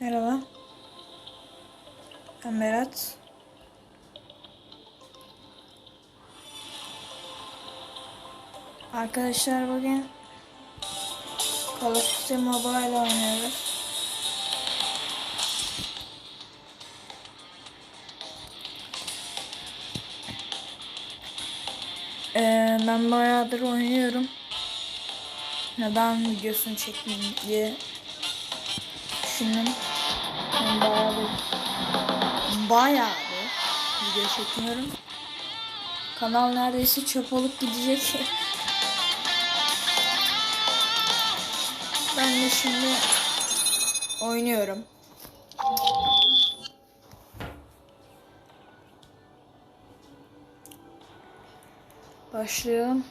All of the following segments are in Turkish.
Merhaba. Ben Berat. Arkadaşlar bugün Call of Duty Mobile oynuyoruz. Ee, ben bayağıdır oynuyorum. Neden videosunu çekmeyeyim diye düşündüm. Bayağıdır bayağıdır video çekmiyorum. Kanal neredeyse çöp olup gidecek. Ben de şimdi oynuyorum. Başlayalım.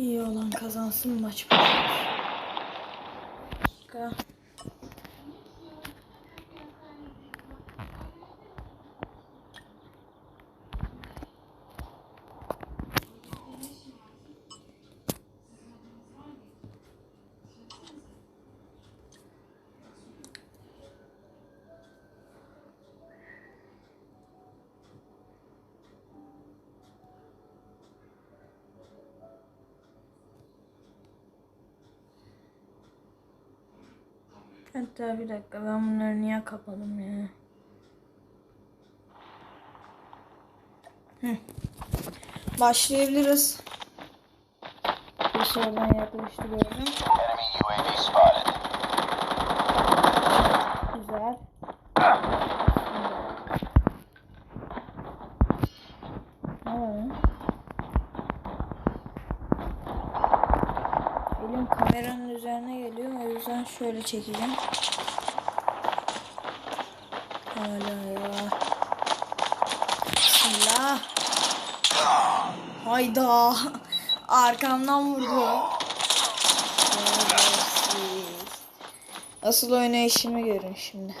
İyi olan kazansın maç başlar. Hatta bir dakika ben bunları niye kapadım ya? Hı. Başlayabiliriz. Bir sonradan yaklaştırıyorum. Enemy UAV spotted. Güzel. Ne var lan? Elim kameranın üzerine geliyor o yüzden şöyle çekeceğim. Hala ya. Bismillah. Hayda. Arkamdan vurdu. Asıl oynayışımı görün şimdi.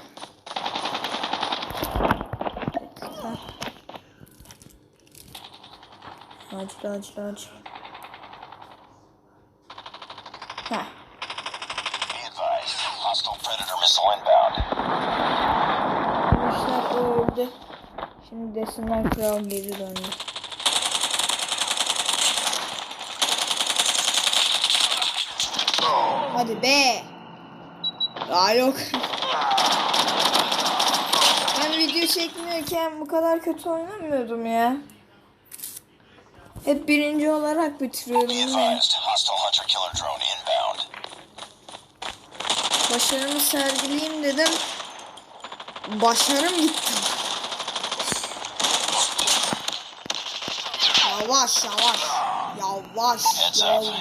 Acil acil acil. Heh. Be advised. Hostile Predator missile inbound. Arkadaşlar o öldü. Şimdi desinler kral geri döndü. Hadi be. Ya yok. Ben video çekmiyorken bu kadar kötü oynamıyordum ya. Hep birinci olarak bitiriyordum Be Başarımı sergileyeyim dedim. Başarım gitti. Yavaş yavaş. Yavaş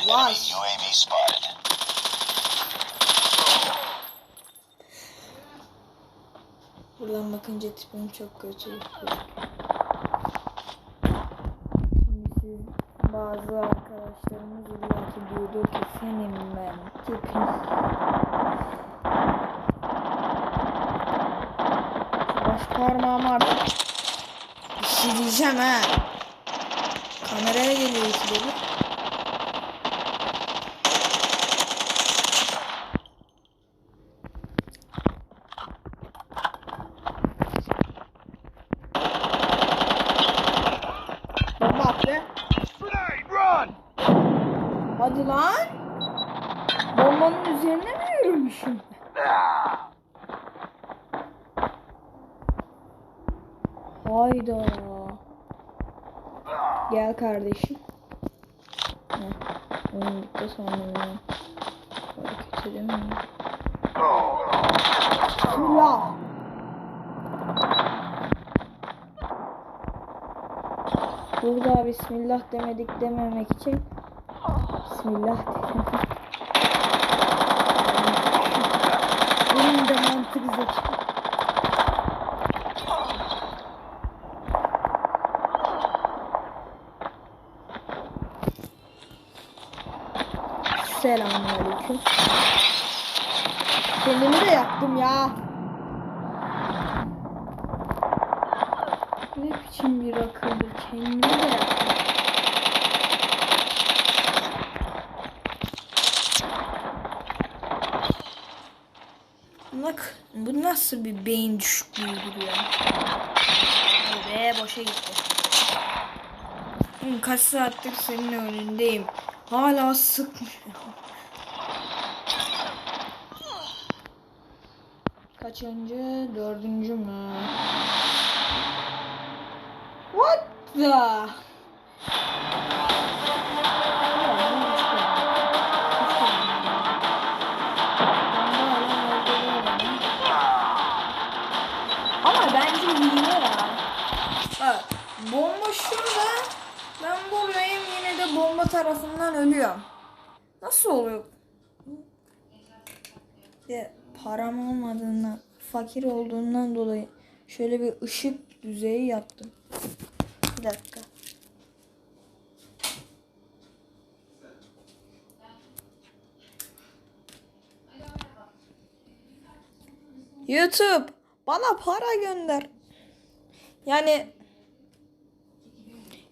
yavaş. Buradan bakınca tipim çok kötü. Bazı arkadaşlarımız illaki diyordur ki senin ben tipin. Parmağımı artık bir şey diyeceğim ha. Kameraya geliyor bir. Bomba attı. Grenade, run! Hadi lan. Bombanın üzerine mi yürümüşüm? Hayda. Gel kardeşim. Oyun bitti sandım ya. Bismillah. Burada Bismillah demedik dememek için Bismillah dedim. Benim de mantık zeki. Selamünaleyküm. Kendimi de yaktım ya. Ne biçim bir akıllı kendini de yaptı. Bak bu nasıl bir beyin düşüklüğüdür ya. Be boşa gitti. Kaç saattir senin önündeyim. Hala sıkmıyor. Kaçıncı? Dördüncü mü? What the? Tarafından ölüyorum. Nasıl oluyor? Ya, param olmadığından, fakir olduğundan dolayı şöyle bir ışık düzeyi yaptım. Bir dakika. YouTube bana para gönder. Yani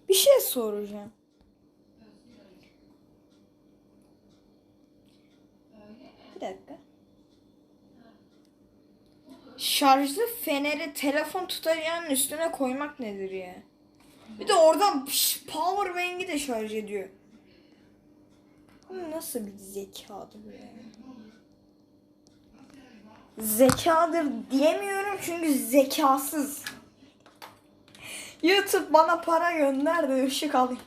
bir şey soracağım. Bir dakika. Şarjlı feneri telefon tutacağının üstüne koymak nedir ya? Bir de oradan power bank'i de şarj ediyor. Nasıl bir zekadır bu? Zekadır diyemiyorum çünkü zekasız. YouTube bana para gönder de ışık alayım.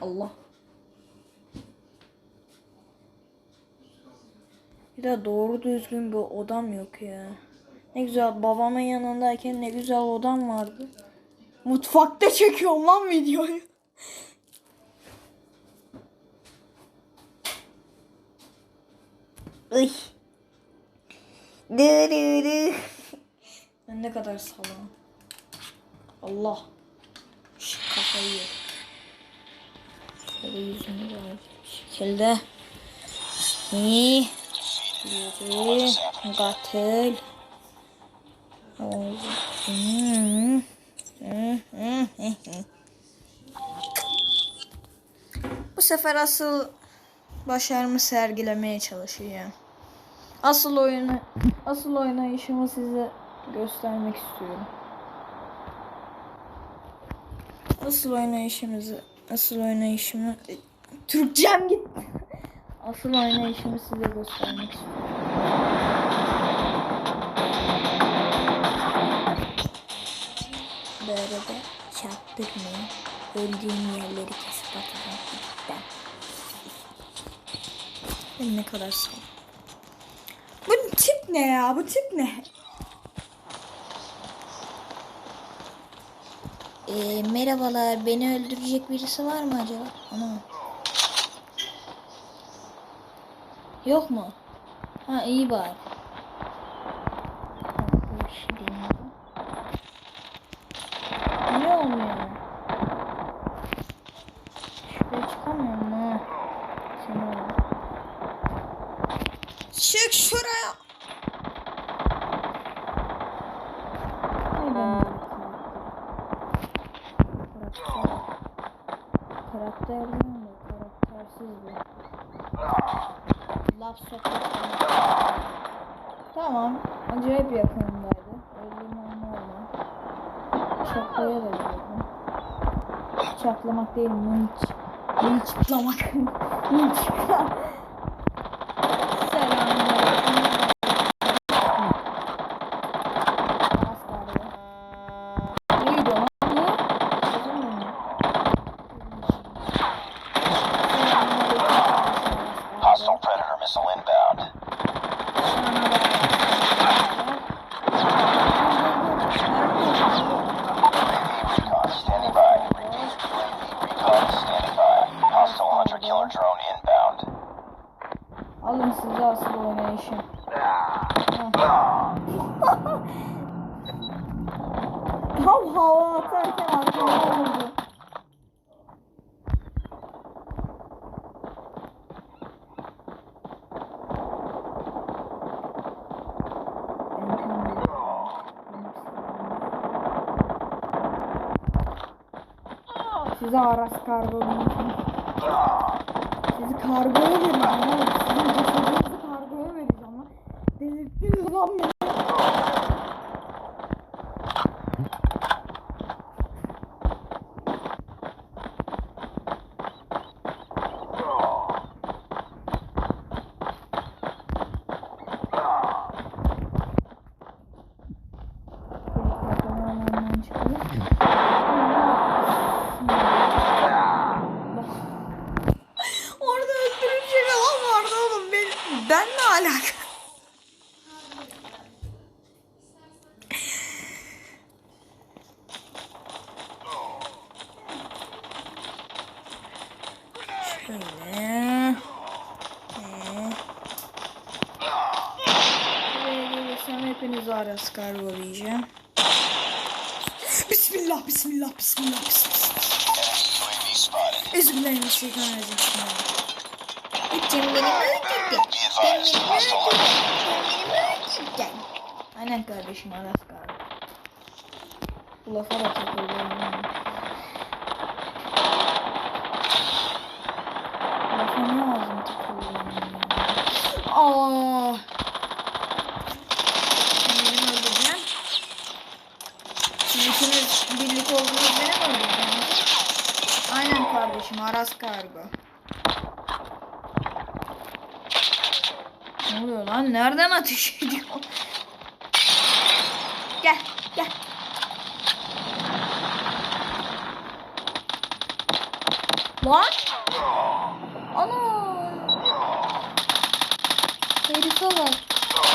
Allah. Bir de doğru düzgün bir odam yok ya. Ne güzel babamın yanındayken ne güzel odam vardı. Mutfakta çekiyorum lan videoyu. Ay. Dırırı. Ben ne kadar salağım. Allah. Şş, kafayı yer. Şöyle yüzünü bir şekilde. İyi. Yürü. Katil. Hmm. Bu sefer asıl başarımı sergilemeye çalışacağım. Asıl oyunu, asıl oynayışımı size göstermek istiyorum. Asıl oynayışımızı, asıl oynayışımı, Türkçem gitti. Asıl oynayışımı size göstermek istiyorum. Bu arada çaktırmayın. Öldüğüm yerleri kesip atacağım. Ben. Ne kadar sağ Bu tip ne ya? Bu tip ne? Ee, merhabalar. Beni öldürecek birisi var mı acaba? Ana. Yok mu? Ha iyi bari. Niye olmuyor? Şuraya çıkamıyorum ha. Çık şuraya. Ay ben böyle karakter. Karakter değil mi? Karaktersizdi. Laf sokak. Tamam. Acayip yakınındaydı. Öldüğüm an normal. Çaklaya da girdim. Çaklamak değil, mınç. Mınçıklamak. Mınçıklamak. Selamünaleyküm. Neydi o lan bu? Yazamıyorum ya. Hostile Predator missile inbound. Recon standing by. Recon standing by. Hostile hunter killer drone inbound. Alın size asıl oynayışı. Tam hava atarken aklıma oldu. Ben tam bir- benim silahım Size Aras kargo Sizi kargoya vereceğim ama sizin cesedinizi kargoya vereceğim ama delirttiniz lan beni. Orada öldürücü falan vardı oğlum. Ben, ben ne alaka? Şöyle. Ee. Buraya gelirsem hepinizi aras kargolayacağım. Bismillah, bismillah, bismillah, bismillah. UAV spotted. Euzubillahimineşşeytanirracim. Be advised, hostile Aynen kardeşim Aras kargo. Bu lafa da yani. Lafa ne ağzım takılıyorum. ya? Aa. Şimdi ikiniz birlik öldüreceksiniz? Aras kargo. Ne oluyor lan? Nereden ateş ediyor? Gel, gel. Lan? Ana! Herife bak.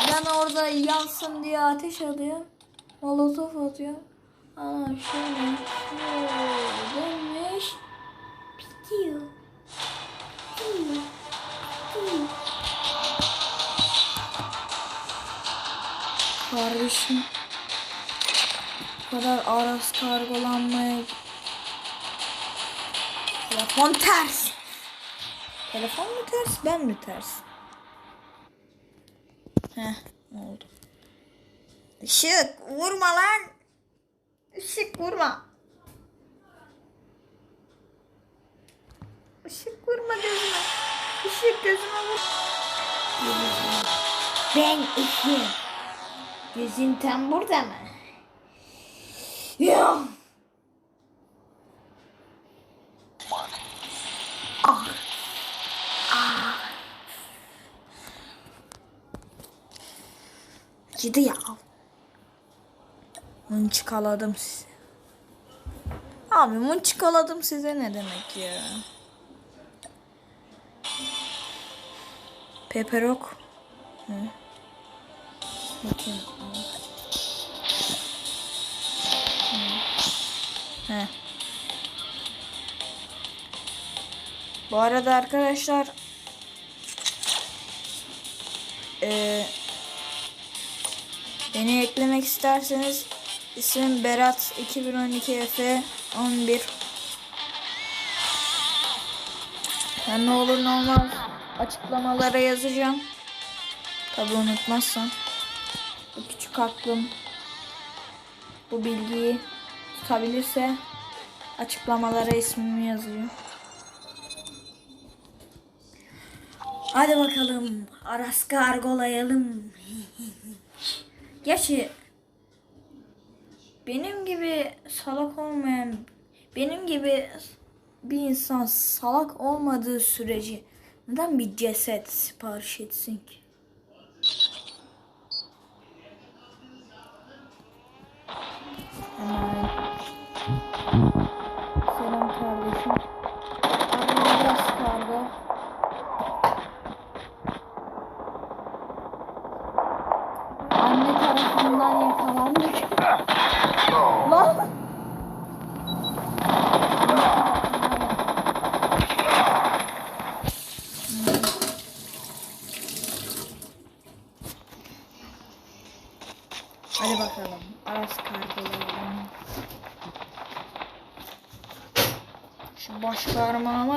Ben orada yansın diye ateş alıyorum. Molotof atıyor. Ana şöyle şöyle Kardeşim. Kadar aras kargolanmaya Telefon ters. Telefon mu ters ben mi ters? Heh oldu. Işık vurma lan. Işık vurma. Işık vurma gözüme. Işık gözüme vur. Ben ışığım. Gözün tam burada mı? Ya. Ah. Ah. Gidi ya. Mınçıkaladım sizi. Abi mınçıkaladım size ne demek ya? Peperok. Hı. Bakayım. He. Bu arada arkadaşlar eee beni eklemek isterseniz isim Berat 2012 F 11 ben ne olur ne olmaz açıklamalara yazacağım. Tabi unutmazsam. Bu küçük aklım bu bilgiyi tutabilirse açıklamalara ismimi yazıyor. Hadi bakalım. Aras kargolayalım. Gerçi benim gibi salak olmayan benim gibi bir insan salak olmadığı sürece neden bir ceset sipariş etsin ki? Selam kardeşim. Aras kargo. Anne tarafından yakalandık. Lan!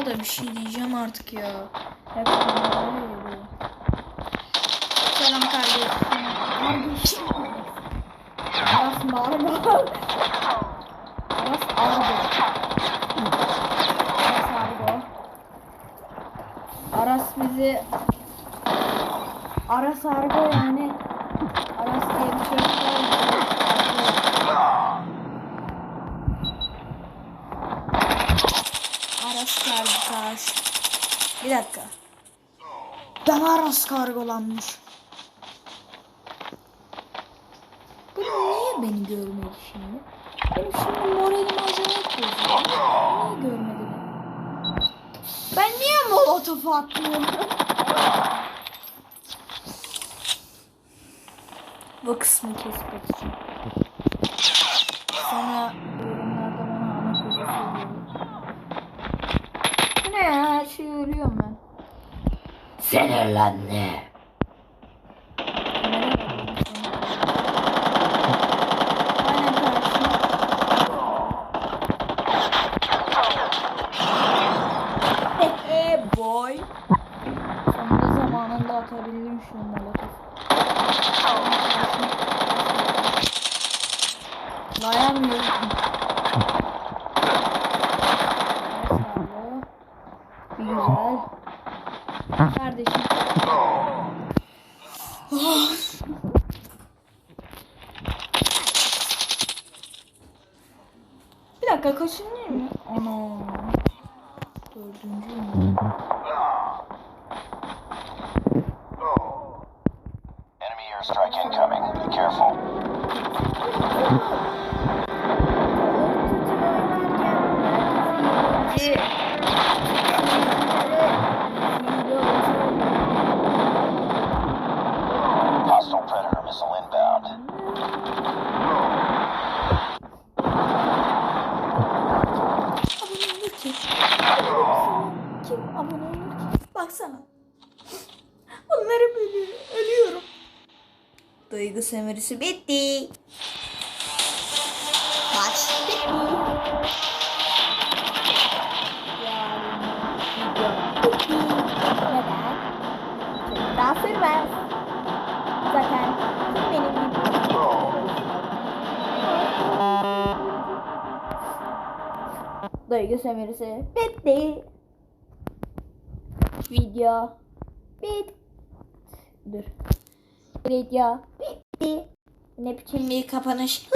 da bir şey diyeceğim artık ya. Hep. Selam kardeşim. Aras bağırma. Aras argo. Aras argo. Aras bizi... Aras argo yani. Aras diye bir şey. Kargı Bir dakika. Aras kargolanmış. Bu niye beni görmedi şimdi? Benim şimdi moralim acayip bozuldu. Niye görmedi beni? Ben niye molotofu atmıyorum? Bu kısmı kesmek için. Sonra yorumlarda bana ana kızı söylüyor. Bu ne ya? Her şeyi ölüyorum ben. Sinirlendi. Boy. Sonunda zamanında atabildim şu molotof. Dayanmıyorum. Castle. Sömürüsü bitti. Maç bitti. Daha sürmez. Zaten kim benim gibi Duygu sömürüsü bitti. Video bit. Dur. Video. Ne biçim Bir kapanış.